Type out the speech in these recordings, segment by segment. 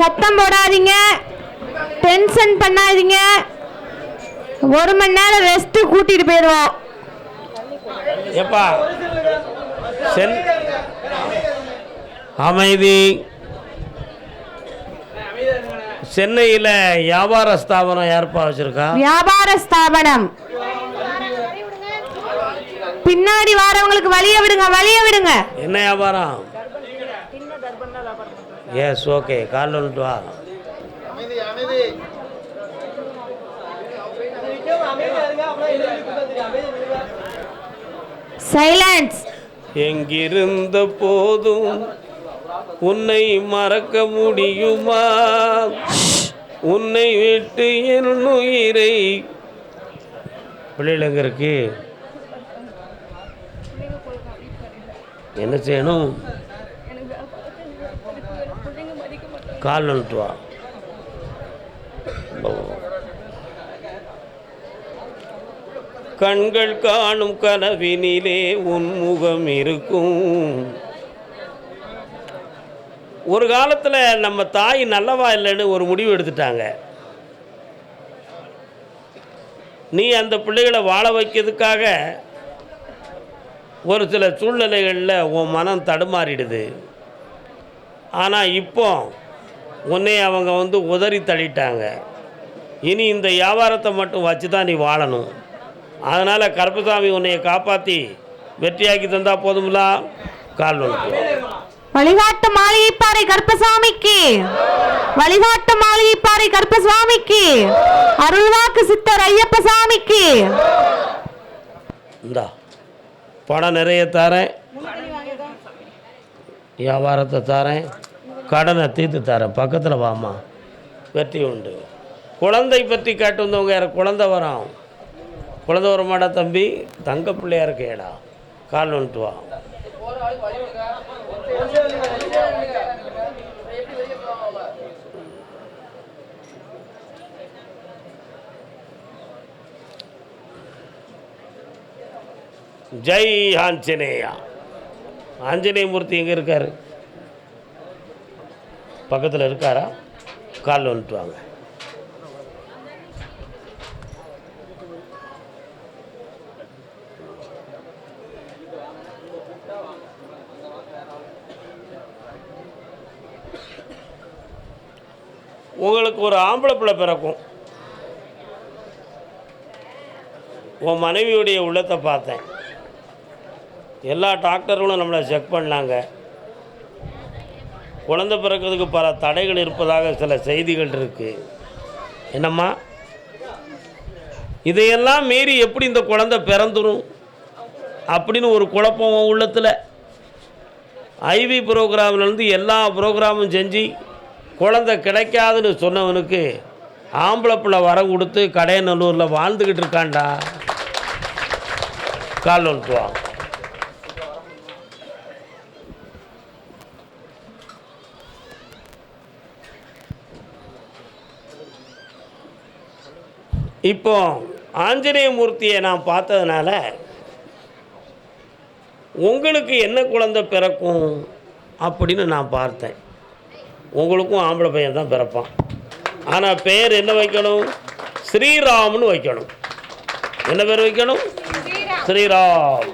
சத்தம் போடாதீங்க. டென்ஷன் பண்ணாதீங்க. ஒரு மணி நேரம் ரெஸ்ட் கூட்டிட்டு போயிடுவோம். எப்பா சென் அமைதி. சென்னையில் வியாபார ஸ்தாபனம் யாருப்பா வச்சிருக்கா? வியாபார ஸ்தாபனம். பின்னாடி வாரவங்களுக்கு வழிய விடுங்க வழிய விடுங்க. என்ன வியாபாரம்? எஸ் ஓகே கால் வந்துட்டு வா சைலன்ஸ் எங்கிருந்த போதும் உன்னை மறக்க முடியுமா? உன்னை விட்டு என் உயிரை பிள்ளைகள் எங்க இருக்கு? என்ன செய்யணும்? கால் வந்துட்டு கண்கள் காணும் கனவினிலே உன் முகம் இருக்கும். ஒரு காலத்தில் நம்ம தாய் நல்லவா இல்லைன்னு ஒரு முடிவு எடுத்துட்டாங்க. நீ அந்த பிள்ளைகளை வாழ வைக்கிறதுக்காக ஒரு சில சூழ்நிலைகளில் உன் மனம் தடுமாறிடுது. ஆனால் இப்போ உன்னை அவங்க வந்து உதறி தள்ளிட்டாங்க. இனி இந்த வியாபாரத்தை மட்டும் வச்சு தான் நீ வாழணும். அதனால் கருப்பசாமி உன்னைய காப்பாற்றி வெற்றியாக்கி தந்தா போதுங்களா கால் வழிகாட்டு மாளிகைப்பாறை கருப்பசாமிக்கு. வழிகாட்டு மாளிகைப்பாறை கருப்பசாமிக்கு. அருள்வாக்கு சித்தர் ஐயப்ப சாமிக்கு இந்தா பணம் நிறைய தரேன். வியாபாரத்தை தரேன். கடனை தீர்த்து தரேன். பக்கத்தில் வாம்மா. வெற்றி உண்டு. குழந்தை பற்றி கேட்டு வந்தவங்க யார்? குழந்தை வரோம். குழந்தை வரமாடா தம்பி? தங்க பிள்ளையார் கேடா கால் வந்துட்டு வா. ஜெய் ஆஞ்சநேயா. ஆஞ்சநேய மூர்த்தி எங்கே இருக்கார்? பக்கத்தில் இருக்காரா? காலில் வந்துட்டு வாங்க உங்களுக்கு ஒரு ஆம்பளை பிள்ளை பிறக்கும். உன் மனைவியுடைய உள்ளத்தை பார்த்தேன். எல்லா டாக்டர்களும் நம்மளை செக் பண்ணாங்க. குழந்த பிறக்கிறதுக்கு பல தடைகள் இருப்பதாக சில செய்திகள் இருக்குது என்னம்மா? இதையெல்லாம் மீறி எப்படி இந்த குழந்தை பிறந்துரும்? அப்படின்னு ஒரு குழப்பம் உள்ளத்தில். ஐவி ப்ரோக்ராம்லேருந்து எல்லா ப்ரோக்ராமும் செஞ்சு குழந்தை கிடைக்காதுன்னு சொன்னவனுக்கு ஆம்பளை பிள்ளை வரம் கொடுத்து கடையநல்லூரில் வாழ்ந்துக்கிட்டு இருக்கான்டா. கால் வந்துட்டு இப்போ ஆஞ்சநேய மூர்த்தியை நான் பார்த்ததுனால உங்களுக்கு என்ன குழந்தை பிறக்கும் அப்படின்னு நான் பார்த்தேன். உங்களுக்கும் ஆம்பளை பையன் தான் பிறப்பான். ஆனால் பேர் என்ன வைக்கணும்? ஸ்ரீராம்னு வைக்கணும். என்ன பேர் வைக்கணும்? ஸ்ரீராம்.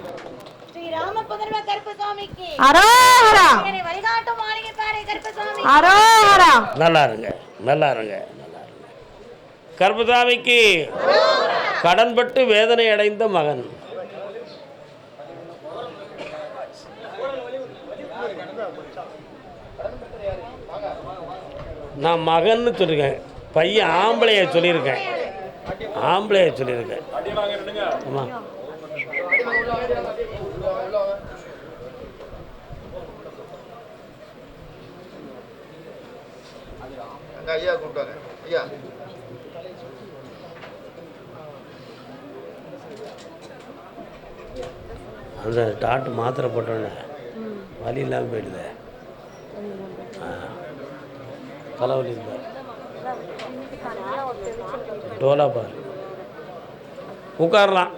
நல்லா இருங்க நல்லா இருங்க. கர்பதாமிக்கு கடன்பட்டு வேதனை அடைந்த மகன். நான் மகன்னு சொல்லியிருக்கேன். பையன் ஆம்பளைய சொல்லியிருக்கேன். ஆம்பளைய சொல்லியிருக்கேன். ஆமாம் ஐயா கூப்பிட்டாங்க ஐயா. அந்த டாட்டு மாத்திரை போட்டோன்னே வலி இல்லாமல் போயிடுது. தலைவலி இருந்தார் டோலா பார். உட்காரலாம்.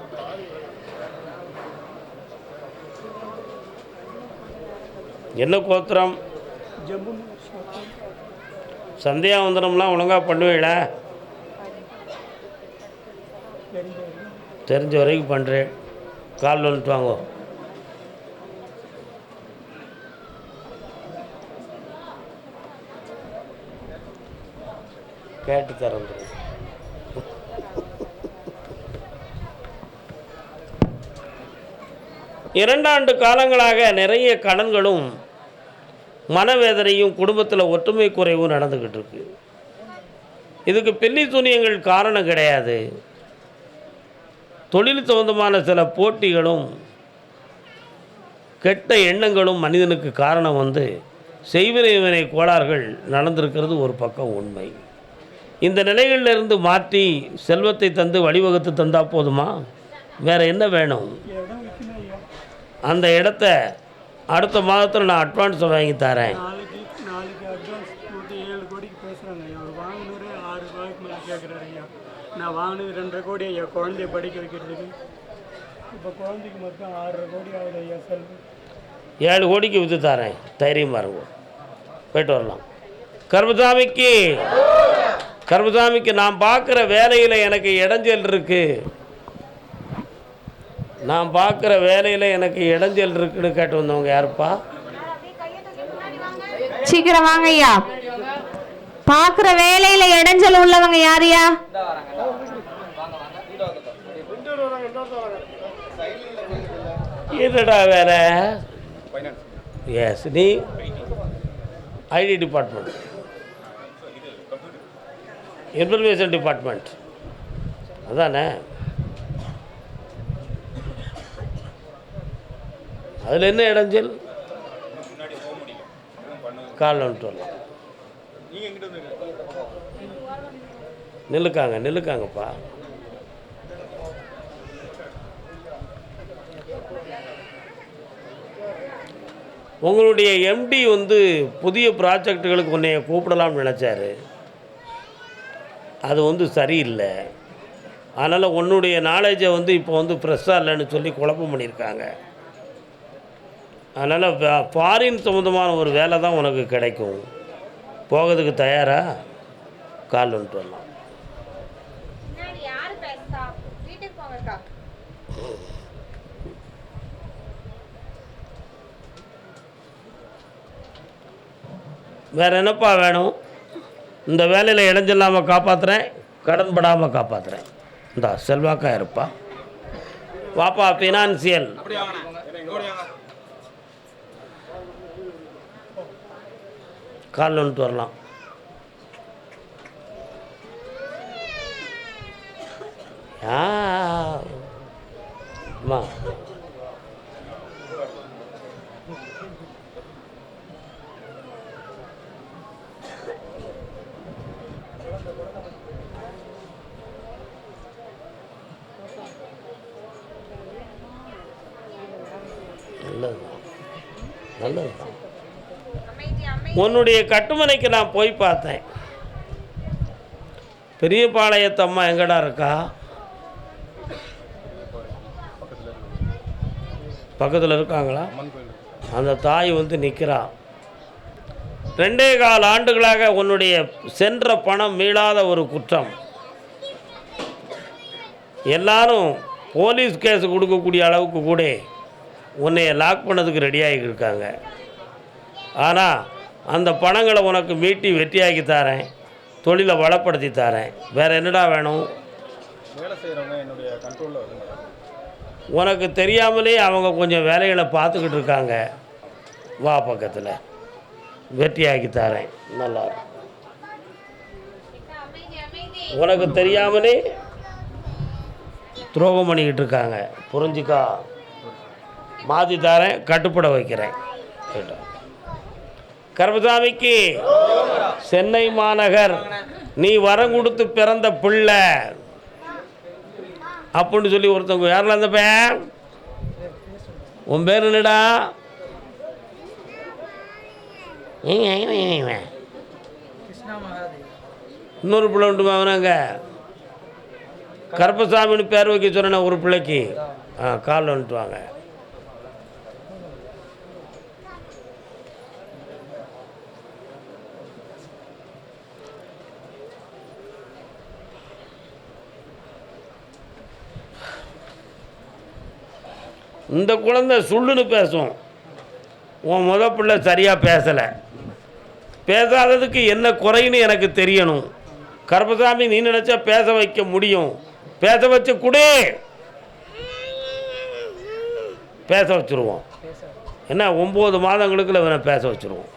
என்ன கோத்திரம்? சந்தியாவந்தனம்லாம் ஒழுங்காக பண்ணுவீங்களா? தெரிஞ்ச வரைக்கும் பண்ணுறேன் கால் வந்துட்டு வாங்கோ. கேட்டு தரேன் இரண்டாண்டு காலங்களாக நிறைய கடன்களும் மனவேதனையும் குடும்பத்தில் ஒற்றுமை குறைவும் நடந்துக்கிட்டு இருக்கு. இதுக்கு பில்லி துணியங்கள் காரணம் கிடையாது. தொழில் சம்பந்தமான சில போட்டிகளும் கெட்ட எண்ணங்களும் மனிதனுக்கு காரணம் வந்து செய்வினை வினை கோளாறுகள் நடந்திருக்கிறது ஒரு பக்கம் உண்மை. இந்த நிலைகளிலிருந்து மாற்றி செல்வத்தை தந்து வழிவகுத்து தந்தா போதுமா? வேறு என்ன வேணும்? அந்த இடத்த அடுத்த மாதத்தில் நான் அட்வான்ஸ் வாங்கி தரேன் நாளைக்கு நாளைக்கு அட்வான்ஸ் போட்டு ஏழு கோடிக்கு பேசுகிறாங்க ஐயா அவர் வாங்கினதே ஆறு ரூபாய்க்கு மேலே கேட்குறாரு ஐயா நான் வாங்கினது ரெண்டரை கோடி ஐயா. குழந்தைய படிக்க வைக்கிறதுக்கு. இப்போ குழந்தைக்கு மொத்தம் ஆறரை கோடி ஆகுது ஐயா செலவு. ஏழு கோடிக்கு விற்று தரேன். தைரியமாக இருக்கும் போயிட்டு வரலாம். கர்மசாமிக்கு கர்மசாமிக்கு நான் பார்க்குற வேலையில் எனக்கு இடைஞ்சல் இருக்கு. நான் பார்க்குற வேலையில் எனக்கு இடைஞ்சல் இருக்குன்னு கேட்டு வந்தவங்க யாருப்பா? சீக்கிரம் வாங்க ஐயா. பாக்குற வேலையில இடைஞ்சல் உள்ளவங்க யாரையா என்னடா வேற எஸ் நீ ஐடி டிபார்ட்மெண்ட் இன்ஃபர்மேஷன் டிபார்ட்மெண்ட் அதானே? அதில் என்ன இடைஞ்சல்? காலில் வந்துட்டு வரலாம். நில்லுக்காங்க நில்லுக்காங்கப்பா. உங்களுடைய எம்டி வந்து புதிய ப்ராஜெக்டுகளுக்கு உன்னைய கூப்பிடலாம்னு நினச்சாரு. அது வந்து சரியில்லை. அதனால் உன்னுடைய நாலேஜை வந்து இப்போ வந்து ஃப்ரெஷ்ஷாக இல்லைன்னு சொல்லி குழப்பம் பண்ணியிருக்காங்க. அதனால் ஃபாரின் சம்மந்தமான ஒரு வேலை தான் உனக்கு கிடைக்கும். போகிறதுக்கு தயாரா? கால் வந்துட்டு வரலாம். வேறு என்னப்பா வேணும்? இந்த வேலையில் இடைஞ்சில்லாமல் காப்பாற்றுறேன் கடன் படாமல் காப்பாற்றுறேன் இந்தா செல்வாக்கா இருப்பா. வாப்பா ஃபினான்சியல் காலில் வந்துட்டு வரலாம். அம்மா. நல்லது நல்லது உன்னுடைய கட்டுமனைக்கு நான் போய் பார்த்தேன். பெரியபாளையத்து அம்மா எங்கடா இருக்கா? பக்கத்தில் இருக்காங்களா? அந்த தாய் வந்து நிற்கிறா ரெண்டே கால் ஆண்டுகளாக உன்னுடைய சென்ற பணம் மீளாத ஒரு குற்றம். எல்லாரும் போலீஸ் கேஸ் கொடுக்கக்கூடிய அளவுக்கு கூட உன்னைய லாக் பண்ணதுக்கு ரெடியாகி இருக்காங்க ஆனால் அந்த பணங்களை உனக்கு மீட்டி வெற்றியாக்கி தரேன். தொழிலை வளப்படுத்தி தரேன். வேறு என்னடா வேணும்? உனக்கு தெரியாமலே அவங்க கொஞ்சம் வேலைகளை பார்த்துக்கிட்டு இருக்காங்க. வா பக்கத்தில். வெற்றியாக்கி தரேன். நல்லா உனக்கு தெரியாமலே துரோகம் பண்ணிக்கிட்டு இருக்காங்க. புரிஞ்சுக்கா? மாற்றி தரேன் கட்டுப்பட வைக்கிறேன். கேட்டா. கருப்பசாமிக்கு சென்னை மாநகர் நீ வரம் கொடுத்து பிறந்த பிள்ளை. அப்படின்னு சொல்லி ஒருத்தவங்க யாரில் அந்த பையன்? உன் பேர் என்னடா? இன்னொரு பிள்ளை உண்டு அவனாங்க கருப்பசாமின்னு பேர் வைக்க சொன்னேன் ஒரு பிள்ளைக்கு. ஆ காலில் வந்துட்டு வாங்க. இந்த குழந்தை சுள்ளுன்னு பேசும். உன் முத பிள்ளை சரியாக பேசலை. பேசாததுக்கு என்ன குறைன்னு எனக்கு தெரியணும். கருப்பசாமி நீ நினச்சா பேச வைக்க முடியும். பேச வச்ச குடே. பேச வச்சுருவோம். என்ன ஒம்பது மாதங்களுக்குள்ள இவனை பேச வச்சுருவோம்.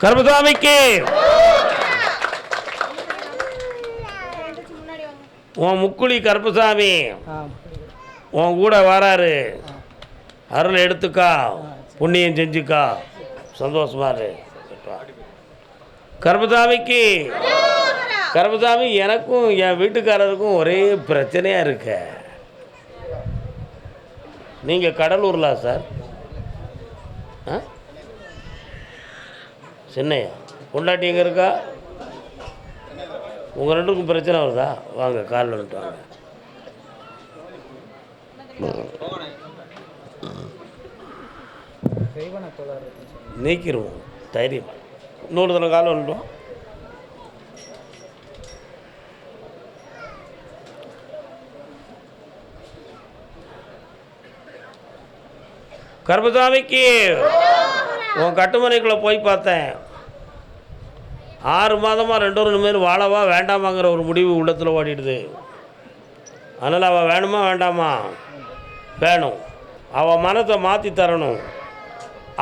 கருப்பசாமிக்கு! உன் முக்குழி கருப்பசாமி உன் கூட வராரு. அருள் எடுத்துக்கா புண்ணியம் செஞ்சுக்கா. சந்தோஷமா இரு. கருப்பசாமிக்கு எனக்கும் என் வீட்டுக்காரருக்கும் ஒரே பிரச்சனையாக இருக்க. நீங்கள் கடலூர்லா சார்? ஆ? சென்னையா? பொண்டாட்டி எங்கே இருக்கா? உங்கள் ரெண்டுக்கும் பிரச்சனை வருதா? வாங்க காலில் வந்துட்டு வாங்க. நீக்கிடுவோம் தைரியம். இன்னொரு தடவை காலம் வந்துட்டோம் கர்மசாமிக்கு உன் கட்டுமனைக்குள்ளே போய் பார்த்தேன். ஆறு மாதமாக ரெண்டு ஒரு பேர் வாழவா வேண்டாமாங்கிற ஒரு முடிவு உள்ளத்தில் ஓடிடுது. அதனால் அவள் வேணுமா வேண்டாமா? வேணும். அவள் மனத்தை மாற்றி தரணும்.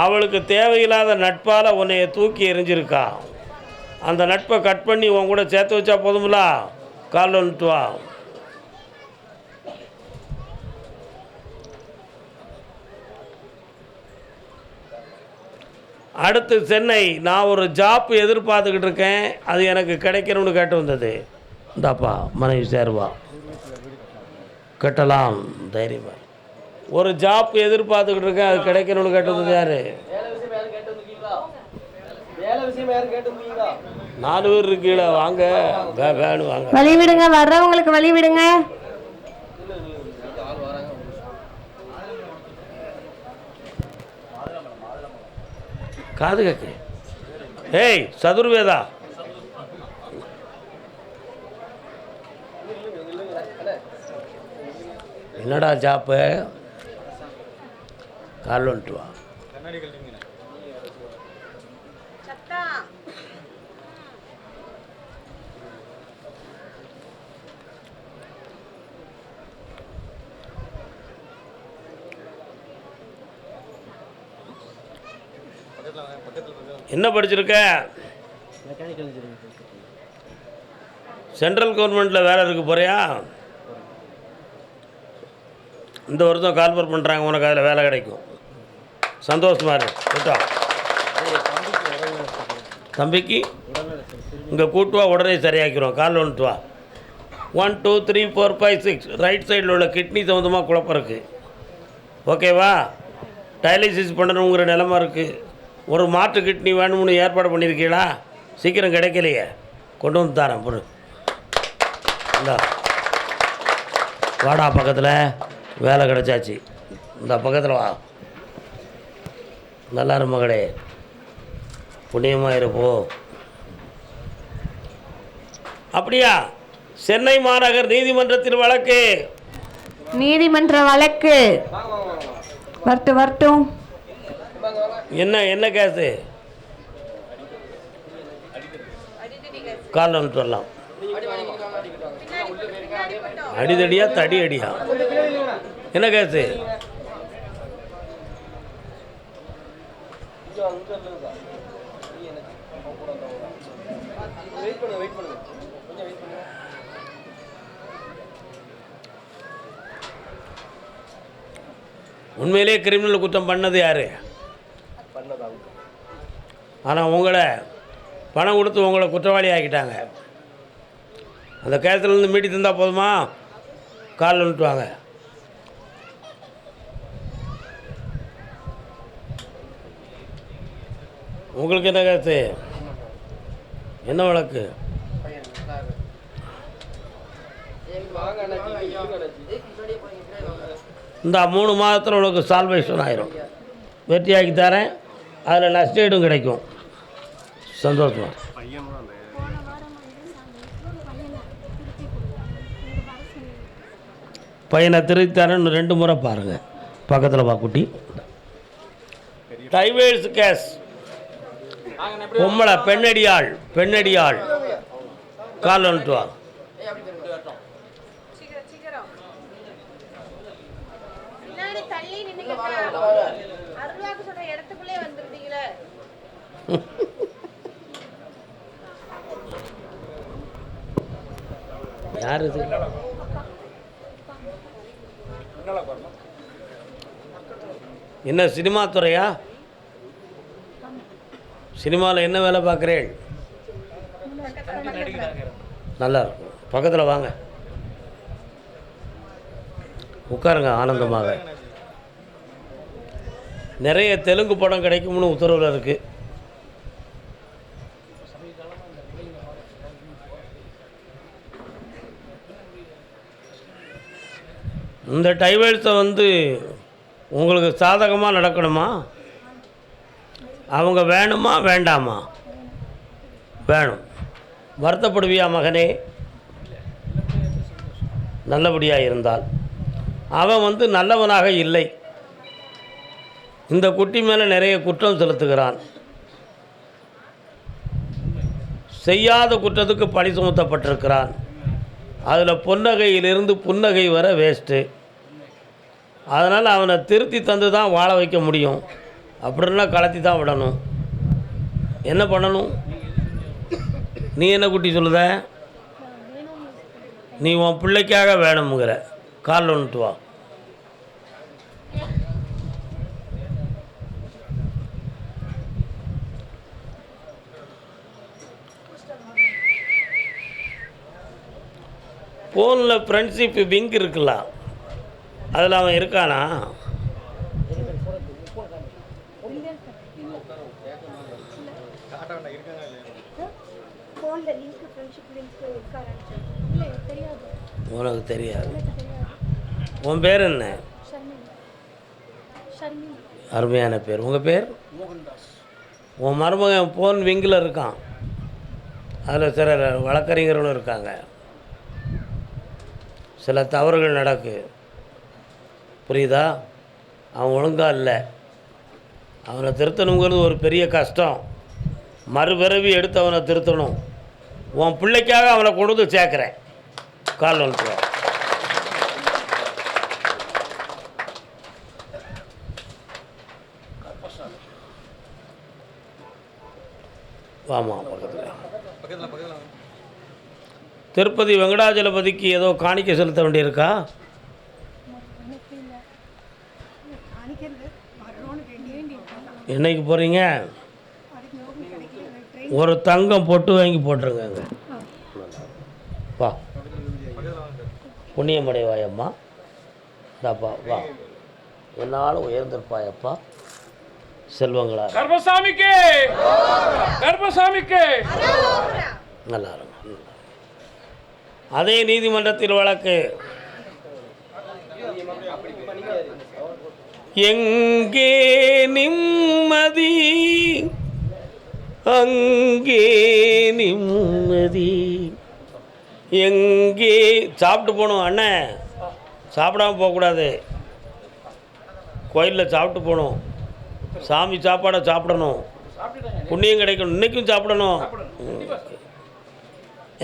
அவளுக்கு தேவையில்லாத நட்பால் உன்னைய தூக்கி எரிஞ்சிருக்கா அந்த நட்பை கட் பண்ணி உன் கூட சேர்த்து வச்சா போதுமில்ல காலில் வந்துட்டு வா. அடுத்து சென்னை நான் ஒரு ஜாப் எதிர்பார்த்துக்கிட்டு இருக்கேன். அது எனக்கு கிடைக்கணும்னு கேட்டு வந்தது. இந்தாப்பா மனைவி சேருவா. கட்டலாம் தைரியமாக ஒரு ஜாப் எதிர்பார்த்துக்கிட்டு இருக்கேன் அது கிடைக்கணும்னு கேட்டு வந்தது யாரு? நாலு பேர் இருக்கீங்களா? வாங்க. வேணும் வாங்க. வழி விடுங்க வர்றவங்களுக்கு வழி விடுங்க. காது கேட்க ஏய் சதுர்வேதா. என்னடா ஜாப்பு கால் வந்துட்டு வா. என்ன படிச்சிருக்க? சென்ட்ரல் கவர்மெண்ட்டில் வேலை இருக்கு போறியா? இந்த வருஷம் கால்பர் பண்ணுறாங்க உனக்கு அதில் வேலை கிடைக்கும். சந்தோஷமா இரு. தம்பிக்கு இங்கே கூட்டுவா உடனே சரியாக்கிடுவோம் காலில் வந்துட்டு வா. One two three four five six right சைடில் உள்ள கிட்னி சம்மந்தமாக குழப்பம் இருக்குது ஓகேவா டயாலிசிஸ் பண்ணணுங்கிற நிலமை இருக்குது ஒரு மாற்று கிட்னி வேணும்னு ஏற்பாடு பண்ணியிருக்கீங்களா சீக்கிரம் கிடைக்கலையே. கொண்டு வந்து தரேன் பொருள் இந்தா. வாடா பக்கத்தில். வேலை கிடைச்சாச்சு. இந்த பக்கத்தில் வா. நல்லா மகளே. புண்ணியமாக இருப்போ அப்படியா? சென்னை மாநகர் நீதிமன்றத்தில் வழக்கு. நீதிமன்ற வழக்கு. வரட்டும் வரட்டும். என்ன என்ன கேஸு? வந்துட்டு வரலாம். அடிதடியா தடி அடியா என்ன கேஸு? உண்மையிலேயே கிரிமினல் குற்றம் பண்ணது யாரு? ஆனால் உங்களை பணம் கொடுத்து உங்களை குற்றவாளி ஆக்கிட்டாங்க. அந்த கேஸிலேருந்து மீட்டி தந்தால் போதுமா? காலில் வந்துட்டு உங்களுக்கு என்ன கருத்து? என்ன வழக்கு? இந்த மூணு மாதத்தில் உனக்கு சால்வேஷன் ஆயிரும். வெற்றியாக்கி தரேன். அதில் நஷ்ட ஈடும் கிடைக்கும். சந்தோஷமா? பையனை திருத்தி தரேன். இன்னும் ரெண்டு முறை பாருங்கள் பக்கத்தில் பா குட்டி. டைவேர்ஸ் கேஸ் பொம்மளை பெண்ணடியாள் பெண்ணடியாள். கால் வந்துட்டு வா. யார் இது? என்ன சினிமா துறையா? சினிமாவில் என்ன வேலை பார்க்குறேன்? நல்லா இருக்கும். பக்கத்தில் வாங்க. உட்காருங்க ஆனந்தமாக. நிறைய தெலுங்கு படம் கிடைக்கும்னு உத்தரவில் இருக்குது இந்த டைவல்ஸை வந்து உங்களுக்கு சாதகமாக நடக்கணுமா? அவங்க வேணுமா வேண்டாமா? வேணும். வருத்தப்படுவியா மகனே? நல்லபடியாக இருந்தால். அவன் வந்து நல்லவனாக இல்லை. இந்த குட்டி மேலே நிறைய குற்றம் செலுத்துகிறான். செய்யாத குற்றத்துக்கு பழி சுமத்தப்பட்டிருக்கிறான். அதில் புன்னகையிலிருந்து புன்னகை வர வேஸ்ட்டு அதனால் அவனை திருத்தி தந்து தான் வாழ வைக்க முடியும். அப்படின்னா கலத்தி தான் விடணும். என்ன பண்ணணும்? நீ என்ன குட்டி சொல்லுத? நீ உன் பிள்ளைக்காக வேணுங்கிற காலில் ஒன்றுட்டு வா. ஃபோனில் ஃப்ரெண்ட்ஷிப் விங்க் இருக்குல்ல? அதில் அவன் இருக்கானா ஃபோன்ல லிங்க் ஃப்ரெண்ட்ஷிப் லிங்க் இருக்காரான்னு இல்ல தெரியாது உனக்கு தெரியாது. உன் பேர் என்ன? அருமையான பேர். உங்கள் பேர்? உன் மருமகன் ஃபோன் விங்கில் இருக்கான். அதில் சில வழக்கறிஞர்களும் இருக்காங்க. சில தவறுகள் நடக்கு. புரியுதா? அவன் ஒழுங்கா இல்லை. அவனை திருத்தணுங்கிறது ஒரு பெரிய கஷ்டம். மறுபிறவி எடுத்து அவனை திருத்தணும். உன் பிள்ளைக்காக அவனை கொண்டு வந்து சேர்க்குறேன். கால் வந்துட்டு ஆமாம் பக்கத்தில். திருப்பதி வெங்கடாஜலபதிக்கு ஏதோ காணிக்கை செலுத்த வேண்டியிருக்கா? என்னைக்கு போகிறீங்க ஒரு தங்கம் பொட்டு வாங்கி போட்டுருங்க அங்க. வா. புண்ணியமடைவாயம்மா. இந்தாப்பா வா. என்னால் உயர்ந்திருப்பாயப்பா. செல்வங்களா. கர்மசாமிக்கு! கர்மசாமிக்கு! நல்லா இருங்க அதே நீதிமன்றத்தில் வழக்கு. எங்கே நிம்மதி அங்கே நிம்மதி. எங்கே சாப்பிட்டு போகணும் அண்ணன் சாப்பிடாம போகக்கூடாது. கோயிலில் சாப்பிட்டு போகணும் சாமி சாப்பாடை சாப்பிடணும். புண்ணியம் கிடைக்கணும். இன்னைக்கும் சாப்பிடணும்.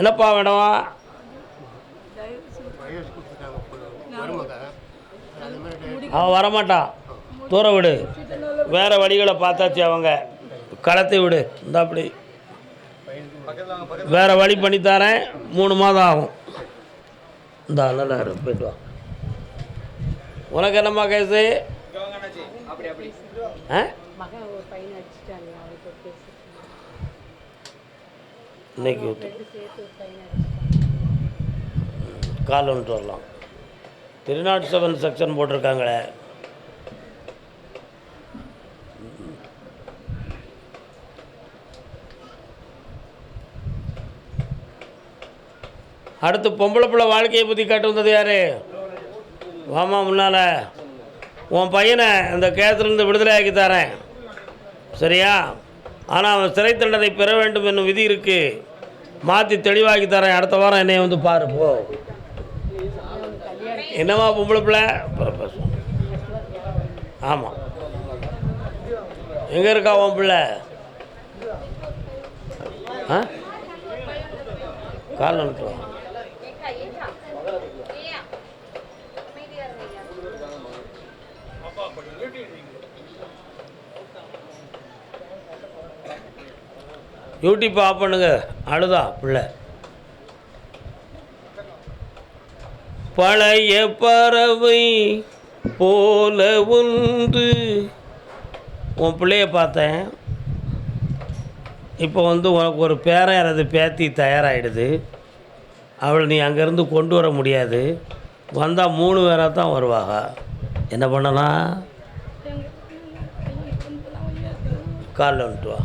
என்னப்பா வேணும் அவன் வரமாட்டான் தூர விடு. வேறு வழிகளை பார்த்தாச்சு அவங்க. களத்தை விடு. இந்த அப்படி. வேற வழி பண்ணித்தரேன். மூணு மாதம் ஆகும். இந்த நல்லா போயிட்டு வா. உனக்கு என்னம்மா கேஸு? ஆ? இன்னைக்கு கால் வந்துட்டு வரலாம். திருநாட்டு செவன் செக்ஷன் போட்டிருக்காங்களே. அடுத்து பொம்பளை பிள்ளை வாழ்க்கையை பற்றி கேட்டு வந்தது யார்? வாமா முன்னால். உன் பையனை இந்த கேஸிலிருந்து விடுதலை ஆக்கி தரேன். சரியா? ஆனால் அவன் சிறை தண்டனை பெற வேண்டும் என்னும் விதி இருக்குது மாற்றி தெளிவாக்கி தரேன். அடுத்த வாரம் என்னை வந்து பாரு போ. என்னம்மா பொம்பளை பிள்ளை? ஆமாம் எங்கே இருக்கா உன் பிள்ளை? ஆ? கால் நினைக்கலாம் யூடியூப் ஆஃப் பண்ணுங்க. அழுதா பிள்ளை. பழைய பறவை போல ஒன்று உன் பிள்ளைய பார்த்தேன். இப்போ வந்து உனக்கு ஒரு பேரன் யாராவது பேத்தி தயாராகிடுது அவளை நீ அங்கேருந்து கொண்டு வர முடியாது. வந்தால் மூணு பேராக தான் வருவாங்க என்ன பண்ணலாம்? காலில் வந்துட்டு வா.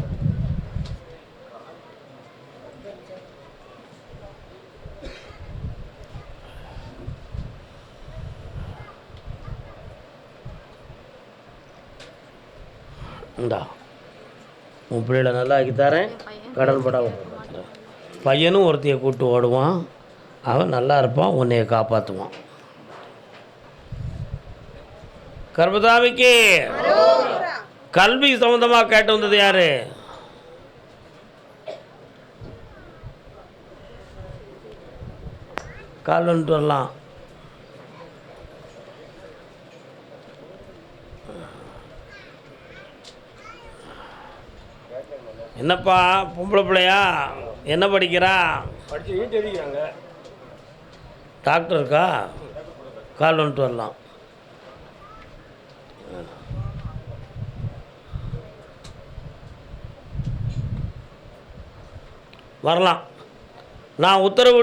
இந்தா. உன் பிள்ளைகளை நல்லா ஆக்கி தரேன். கடன் படாம பையனும் ஒருத்தையை கூப்பிட்டு ஓடுவான். அவன் நல்லா இருப்பான் உன்னைய காப்பாற்றுவான் கர்மதாமிக்கு கல்வி சம்மந்தமாக கேட்டு வந்தது யாரு? கால் வந்துட்டு வரலாம். என்னப்பா பொம்பளை பிள்ளையா? என்ன படிக்கிறா? டாக்டர் இருக்கா? கால் வந்துட்டு வரலாம். வரலாம். நான் உத்தரவு